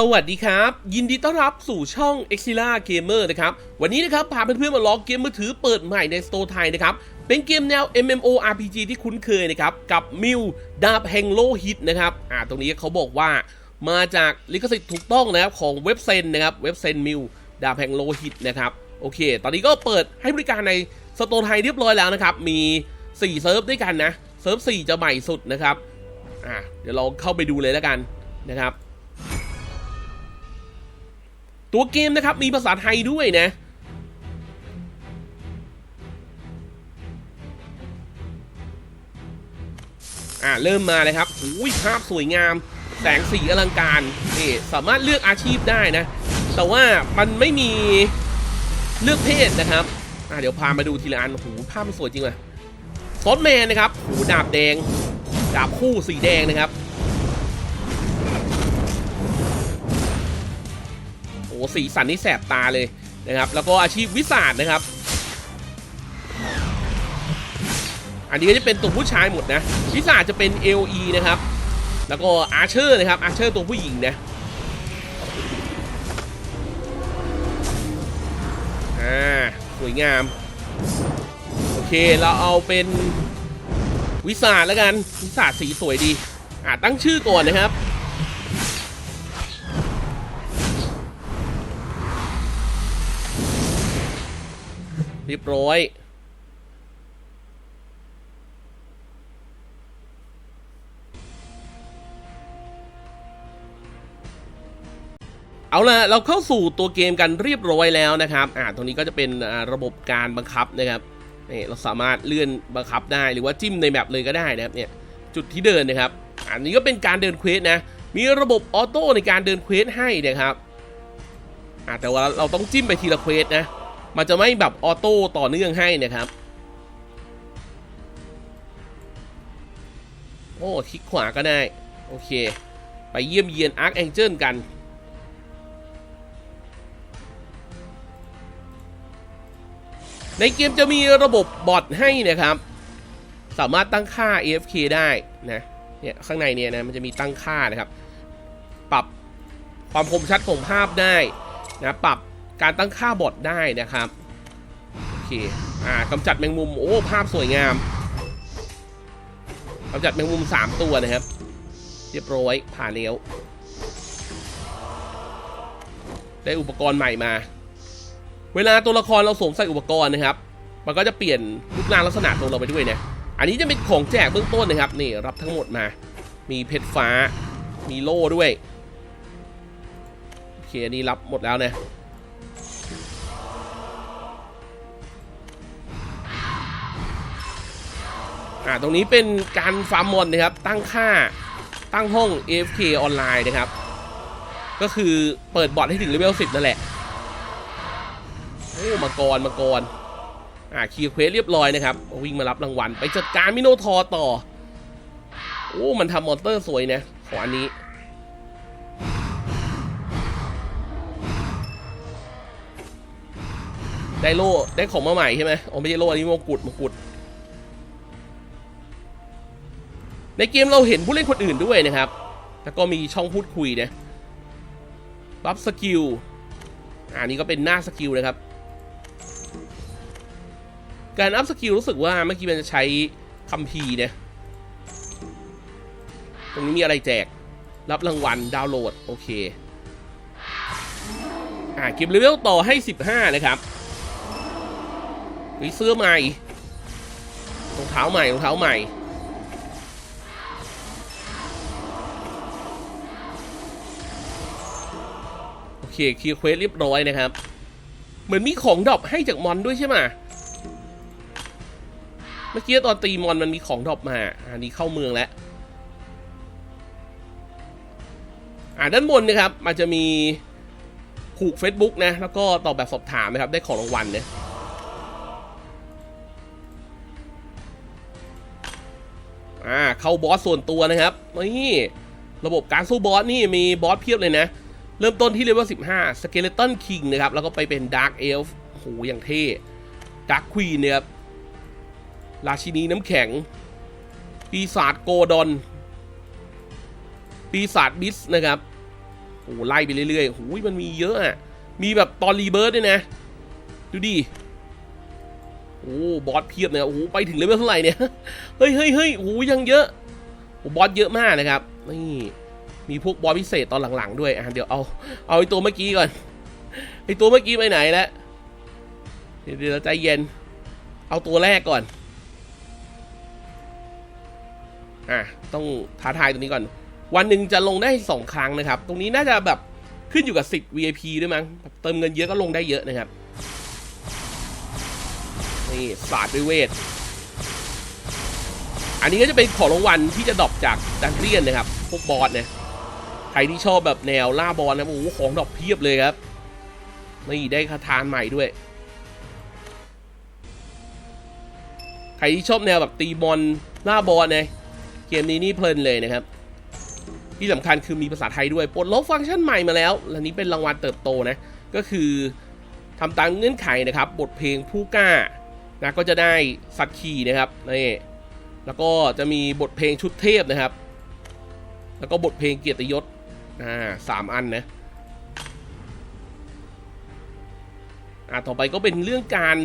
สวัสดีครับ ยินดีต้อนรับสู่ช่อง e x i l a Gamer นะครับ วันนี้นะครับ พาเพื่อนๆมาลองเกมมือถือเปิดใหม่ในสโตร์ไทยนะครับ เป็นเกมแนว MMORPG ที่คุ้นเคยนะครับ กับมิวดาบแห่งโลหิตนะครับ อ่าตรงนี้เขาบอกว่า มาจากลิขสิทธิ์ถูกต้องนะครับ ของเว็บเซนนะครับ เว็บเซนมิวดาบแห่งโลหิตนะครับ โอเค ตอนนี้ก็เปิดให้บริการในสโตร์ไทยเรียบร้อยแล้วนะครับ มี 4 เซิร์ฟด้วยกันนะ เซิร์ฟ4จะใหม่สุดนะครับ อ่าเดี๋ยวเราเข้าไปดูเลยแล้วกันนะครับ ตัวเกมนะครับมีภาษาไทยด้วยนะอ่าเริ่มมาเลยครับอุ้ยภาพสวยงาม แสงสีอลังการนี่สามารถเลือกอาชีพได้นะ แต่ว่ามันไม่มีเลือกเพศนะครับอ่าเดี๋ยวพามาดูทีละอันโอ้โหภาพมันสวยจริงเลยซอสแมนนะครับโอ้โหดาบแดง ดาบคู่สีแดงนะครับ โอ้สีสันนี่แสบตาเลยนะครับ แล้วก็อาชีพวิสาดนะครับ อันนี้ก็จะเป็นตัวผู้ชายหมดนะ วิสาดจะเป็น LE นะครับ แล้วก็อาเชอร์นะครับ อาเชอร์ตัวผู้หญิงนะอ่าสวยงาม โอเค เราเอาเป็นวิสาดแล้วกัน วิสาดสีสวยดี อ่าตั้งชื่อก่อนนะครับ เรียบร้อยเอาละเราเข้าสู่ตัวเกมกันเรียบร้อยแล้วนะครับอ่าตรงนี้ก็จะเป็นระบบการบังคับนะครับนี่เราสามารถเลื่อนบังคับได้หรือว่าจิ้มในแมปเลยก็ได้นะครับเนี่ยจุดที่เดินนะครับ อันนี้ก็เป็นการเดินเควสนะ มีระบบออโต้ในการเดินเควสให้นะครับอ่าแต่ว่าเราต้องจิ้มไปทีละเควสนะ มันจะไม่แบบออโต้ต่อเนื่องให้นะครับโอ้คลิกขวาก็ได้ โอเค ไปเยี่ยมเยียนอาร์คแองเจิลกัน ในเกมจะมีระบบบอทให้นะครับ สามารถตั้งค่า AFK ได้นะเนี่ยข้างในเนี่ยนะมันจะมีตั้งค่านะครับ ปรับความคมชัดของภาพได้นะปรับ การตั้งค่าบอทได้นะครับโอเคอ่ากำจัดแมงมุมโอ้ภาพสวยงามกำจัดแมงมุม 3 ตัวนะครับ เรียบร้อยผ่านแล้วได้อุปกรณ์ใหม่มา เวลาตัวละครเราสวมใส่อุปกรณ์นะครับ มันก็จะเปลี่ยนรูปร่างลักษณะตัวเราไปด้วยนะอันนี้จะเป็นของแจกเบื้องต้นนะครับ นี่รับทั้งหมดมา มีเพชรฟ้า มีโล่ด้วย โอเค อันนี้รับหมดแล้วนะ อ่าตรงนี้เป็นการฟาร์มมอนนะครับ ตั้งค่าตั้งห้อง AFK ออนไลน์นะครับ ก็คือเปิดบอทให้ถึงเลเวล10 นั่นแหละ โอ้มังกรมังกรอ่าคีย์เควสเรียบร้อยนะครับ วิ่งมารับรางวัล ไปจัดการมิโนทอร์ต่อ โอ้ มันทำมอนเตอร์สวยนะของอันนี้ได้โล่ได้ของมาใหม่ใช่ไหมอ๋อไม่ใช่โล่อันนี้มงกุฎมงกุฎ ในเกมเราเห็นผู้เล่นคนอื่นด้วยนะครับ แล้วก็มีช่องพูดคุยนะรับสกิลอันนี้ก็เป็นหน้าสกิลนะครับ การอัพสกิลรู้สึกว่าเมื่อกี้มันจะใช้คัมภีร์นะตรงนี้มีอะไรแจก รับรางวัลดาวน์โหลด โอเค อ่าเก็บเลเวลต่อให้ 15 นะครับมีเสื้อใหม่รองเท้าใหม่รองเท้าใหม่ เคเคลียร์เควสเรียบร้อยนะครับ เหมือนมีของดรอปให้จากมอนด้วยใช่ไหมเมื่อกี้ตอนตีมอนมันมีของดรอปมาอันนี้เข้าเมืองแล้วอ่าด้านบนนะครับ มันจะมีผูก Facebook นะ แล้วก็ตอบแบบสอบถามนะครับ ได้ของรางวัลเนี่ยอ่า เข้าบอสส่วนตัวนะครับ นี่ ระบบการสู้บอสนี่มีบอสเพียบเลยนะ เริ่มต้นที่เลเวล15 Skeleton King นะครับ แล้วก็ไปเป็น Dark Elf โอ้โหอย่างเท่ Dark Queen เนี่ยครับราชินีน้ำแข็ง ปีศาจโกดอน ปีศาจบิสนะครับโอ้ไล่ไปเรื่อยๆโอ้ยมันมีเยอะอะมีแบบตอนรีเบิร์ดด้วยนะ ดูดิ โอ้บอสเพียบเนี่ยโอ้โหไปถึงเลเวลเท่าไหร่เนี่ย เฮ้ยเฮ้ยเฮ้ยโอ้ยังเยอะโอ้บอสเยอะมากนะครับ นี่ มีพวกบอสพิเศษตอนหลังๆด้วยอะเดี๋ยวเอาเอาไอตัวเมื่อกี้ก่อนไอตัวเมื่อกี้ไปไหนแล้วเดี๋ยวใจเย็น เอาตัวแรกก่อนอะต้องท้าทายตรงนี้ก่อน วันหนึ่งจะลงได้สองครั้งนะครับ ตรงนี้น่าจะแบบขึ้นอยู่กับสิทธิ์ VIP ด้วยมั้งเติมเงินเยอะก็ลงได้เยอะนะครับนี่ศาสตร์ด้วยเวท อันนี้ก็จะเป็นของรางวัลที่จะดรอปจากดันเจียนนะครับ พวกบอสเนี่ย รที่ชอบแบบแนวล่าบอลนะโอ้โหของดอปเพียบเลยครับนี่ได้คาถานใหม่ด้วย ใครที่ชอบแนวแบบตีบอลล่าบอลเนี่ยเกมนี้นี่เพลินเลยนะครับ ที่สำคัญคือมีภาษาไทยด้วยปลดล็อกฟังก์ชันใหม่มาแล้วและนี้เป็นรางวัลเติบโตนะ ก็คือทำตามเงื่อนไขนะครับ บทเพลงผู้กล้านะก็จะได้สักคีนะครับนี่แล้วก็จะมีบทเพลงชุดเทพนะครับ แล้วก็บทเพลงเกียรติยศ อ่าสามอันนะอ่าต่อไปก็เป็นเรื่องการ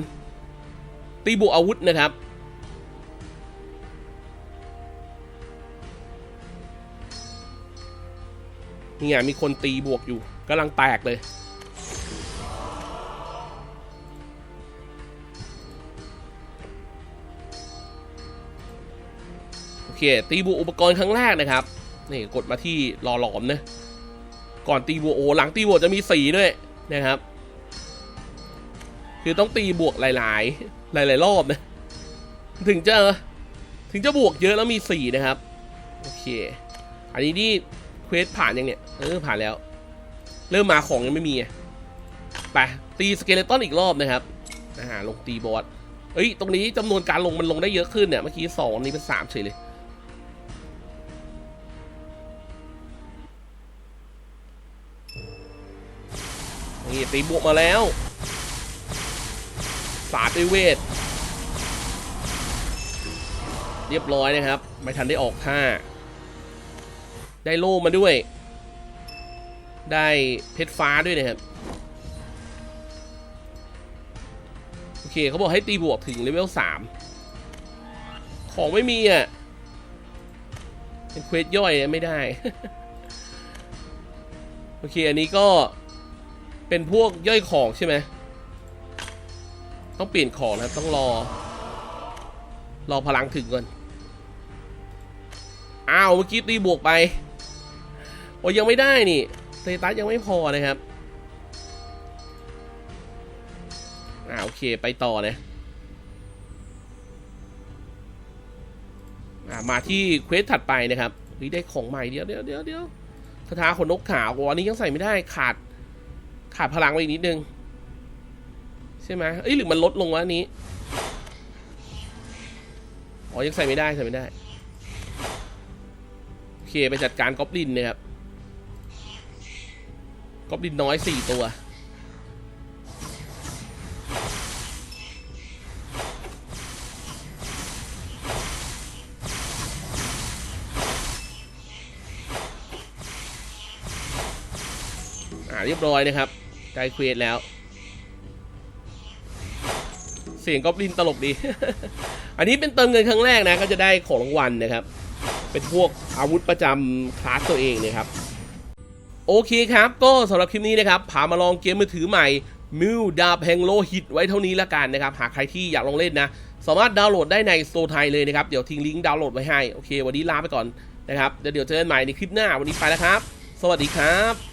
ตีบวกอาวุธนะครับนี่ไงมีคนตีบวกอยู่กำลังแตกเลย โอเค ตีบวกอุปกรณ์ครั้งแรกนะครับ นี่กดมาที่รอหลอมนะก่อนตีบวกโอหลังตีบวกจะมีสีด้วยนะครับ คือต้องตีบวกหลาย ๆ หลาย ๆ รอบนะ ถึงจะถึงจะบวกเยอะแล้วมีสีนะครับ โอเค อันนี้นี่เควสผ่านยังเนี่ยเออผ่านแล้ว เริ่มมาของยังไม่มีไปตีสเกเลตันอีกรอบนะครับอ่าลงตีบอสเอ้ย ตรงนี้จำนวนการลงมันลงได้เยอะขึ้นเนี่ย เมื่อกี้สองอันนี้เป็นสามเฉยเลย นี่ตีบวกมาแล้ว สาดด้วยเวท เรียบร้อยนะครับ ไม่ทันได้ออกท่า ได้โล่มาด้วย ได้เพชรฟ้าด้วยนะครับ โอเคเขาบอกให้ตีบวกถึงเลเวลสามของไม่มีอะ เป็นเควสย่อยไม่ได้ โอเค อันนี้ก็ เป็นพวกย่อยของใช่ไหม ต้องเปลี่ยนของนะต้องรอ รอพลังถึงก่อน อ้าว เมื่อกี้ตีบวกไป โอ้ยังไม่ได้นี่สเตตัสยังไม่พอนะครับ อ่าโอเคไปต่อนะอ่ามาที่เควสถัดไปนะครับเฮ้ยได้ของใหม่เดี๋ยวเดี๋ยวเดี๋ยวเดี๋ยวคาถาขนนกขาวอันนี้ยังใส่ไม่ได้ขาด ขาดพลังไปอีกนิดนึง ใช่ไหมเอ้ยหรือมันลดลงวะอันนี้ อ๋อยังใส่ไม่ได้ใส่ไม่ได้ โอเคไปจัดการก๊อบลินนะครับก๊อบลินน้อยสี่ตัวอ่าเรียบร้อยนะครับ ได้เควสแล้ว เสียงก๊อบลินตลกดี อันนี้เป็นเติมเงินครั้งแรกนะ ก็จะได้ของรางวัลนะครับ เป็นพวกอาวุธประจำคลาสตัวเองนะครับ โอเคครับ ก็สำหรับคลิปนี้นะครับพามาลองเกมมือถือใหม่มิวดาบแห่งโลหิตไว้เท่านี้ละกันนะครับ หากใครที่อยากลองเล่นนะ สามารถดาวน์โหลดได้ในโซไทยเลยนะครับ เดี๋ยวทิ้งลิงก์ดาวน์โหลดไว้ให้ โอเค วันนี้ลาไปก่อนนะครับ เดี๋ยวเจอกันใหม่ในคลิปหน้า วันนี้ไปแล้วครับ สวัสดีครับ